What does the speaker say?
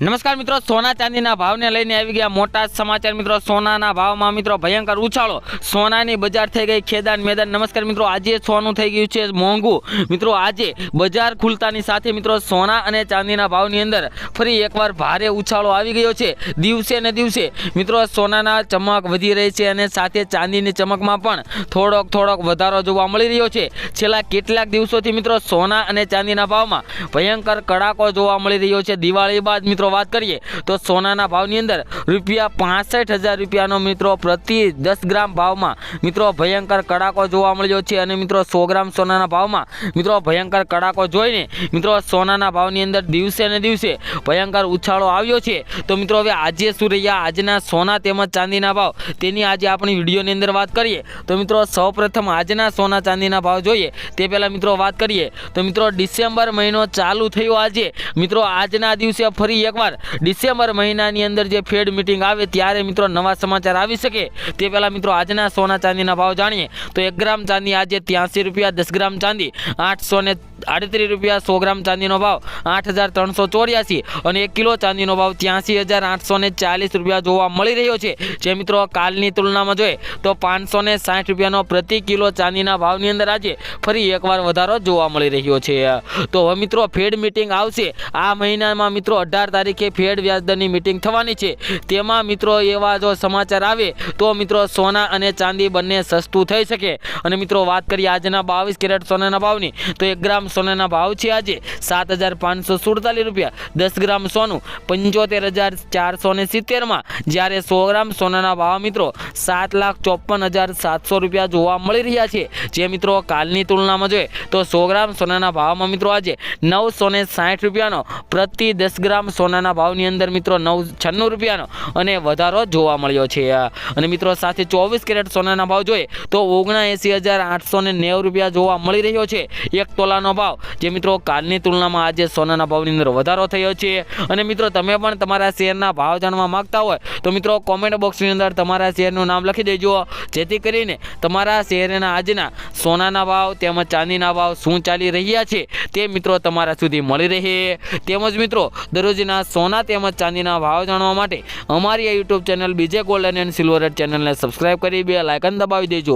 નમસ્કાર મિત્રો, સોના ચાંદીના ભાવને લઈને આવી ગયા મોટા સમાચાર મિત્રો. સોનાના ભાવમાં મિત્રો ભયંકર ઉછાળો. સોનાની બજાર થઈ ગઈ ખેદાન મેદાન. નમસ્કાર મિત્રો, આજે સોનું થઈ ગયું છે મોંઘું. મિત્રો, આજે બજાર ખુલતાની સાથે મિત્રો સોના અને ચાંદીના ભાવની અંદર ફરી એકવાર ભારે ઉછાળો આવી ગયો છે. દિવસે ને દિવસે મિત્રો સોનાના ચમક વધી રહી છે અને સાથે ચાંદીની ચમકમાં પણ થોડોક થોડોક વધારો જોવા મળી રહ્યો છે. છેલ્લા કેટલાક દિવસોથી મિત્રો સોના અને ચાંદીના ભાવમાં ભયંકર કડાકો જોવા મળી રહ્યો છે. દિવાળી બાદ મિત્રો વાત કરીએ તો સોનાના ભાવની અંદર રૂપિયા પાસઠ હજાર રૂપિયાનો મિત્રો પ્રતિ દસ ગ્રામ ભાવમાં મિત્રો ભયંકર કડાકો જોવા મળ્યો છે અને મિત્રો સો ગ્રામ સોનાના ભાવમાં મિત્રો ભયંકર કડાકો જોઈને મિત્રો સોનાના ભાવની અંદર દિવસે ને દિવસે ભયંકર ઉછાળો આવ્યો છે. તો મિત્રો, હવે આજે શું રહ્યા? આજના સોના તેમજ ચાંદીના ભાવ તેની આજે આપણી વિડીયોની અંદર વાત કરીએ. તો મિત્રો, સૌપ્રથમ આજના સોના ચાંદીના ભાવ જોઈએ. તે પહેલાં મિત્રો વાત કરીએ. તો મિત્રો, ડિસેમ્બર મહિનો ચાલુ થયો આજે. મિત્રો, આજના દિવસે ફરી એકવાર ડિસેમ્બર મહિનાની અંદર જે ફેડ મિટિંગ આવે ત્યારે મિત્રો નવા સમાચાર આવી શકે. તે પહેલાં મિત્રો આજના સોના ચાંદીના ભાવ જાણીએ. તો એક ગ્રામ ચાંદી આજે ત્યાંસી રૂપિયા, દસ ગ્રામ ચાંદી આઠસો આડત્રીસ રૂપિયા સો ગ્રામ ચાંદીનો ભાવ આઠ હજાર ત્રણસો ચોર્યાસી અને એક કિલો ચાંદીનો ભાવ ત્યાંસી હજાર આઠસો ને ચાલીસ રૂપિયા જોવા મળી રહ્યો છે. જે મિત્રો કાલની તુલનામાં જોઈએ તો પાંચસો ને સાઠ રૂપિયાનો પ્રતિ કિલો ચાંદીના ભાવની અંદર આજે ફરી એકવાર વધારો જોવા મળી રહ્યો છે. તો હવે મિત્રો ફેડ મિટિંગ આવશે. આ મહિનામાં મિત્રો અઢાર તારીખે ફેડ વ્યાજદરની મિટિંગ થવાની છે. તેમાં મિત્રો એવા જો સમાચાર આવે તો મિત્રો સોના અને ચાંદી બંને સસ્તું થઈ શકે. અને મિત્રો વાત કરીએ આજના બાવીસ કેરેટ સોનાના ભાવની તો એક ગ્રામ સોનાના ભાવ છે આજે સાત હજાર પાંચસો સુડતાલીસ રૂપિયા. દસ ગ્રામ સોનું પંચોતેર હજાર ચારસો ને સિત્તેરમાં. જ્યારે સો ગ્રામ સોનાના ભાવ મિત્રો સાત લાખ ચોપન હજાર સાતસો રૂપિયા જોવા મળી રહ્યા છે. જે મિત્રો કાલની તુલનામાં જોઈએ તો સો ગ્રામ સોનાના ભાવમાં મિત્રો આજે નવસો ને સાઠ રૂપિયાનો, પ્રતિ દસ ગ્રામ સોનાના ભાવની અંદર મિત્રો નવ છન્નું રૂપિયાનો અને વધારો જોવા મળ્યો છે. અને મિત્રો સાથે ચોવીસ કેરેટ સોનાના ભાવ જોઈએ તો ઓગણએંસી હજાર આઠસો ને નેવું રૂપિયા જોવા મળી રહ્યો છે. એક તોલાનો ભાવ જે મિત્રો કાલની તુલનામાં આજે સોનાના ભાવની અંદર વધારો થયો છે. અને મિત્રો તમે પણ તમારા શેરના ભાવ જાણવા માગતા હોય, તો મિત્રો કોમેન્ટ બોક્સની અંદર તમારા શેરનું નામ લખી દેજો. જેથી કરીને તમારા શેરના આજના સોનાના ભાવ તેમજ ચાંદીના ભાવ શું ચાલી રહ્યા છે, તે મિત્રો તમારા સુધી મળી રહે. તેમજ મિત્રો, દરરોજના સોના તેમજ ચાંદીના ભાવ જાણવા માટે અમારી આ YouTube channel BJ golden and silver ચેનલને સબસ્ક્રાઈબ કરી, બે લાયકન દબાવી દેજો.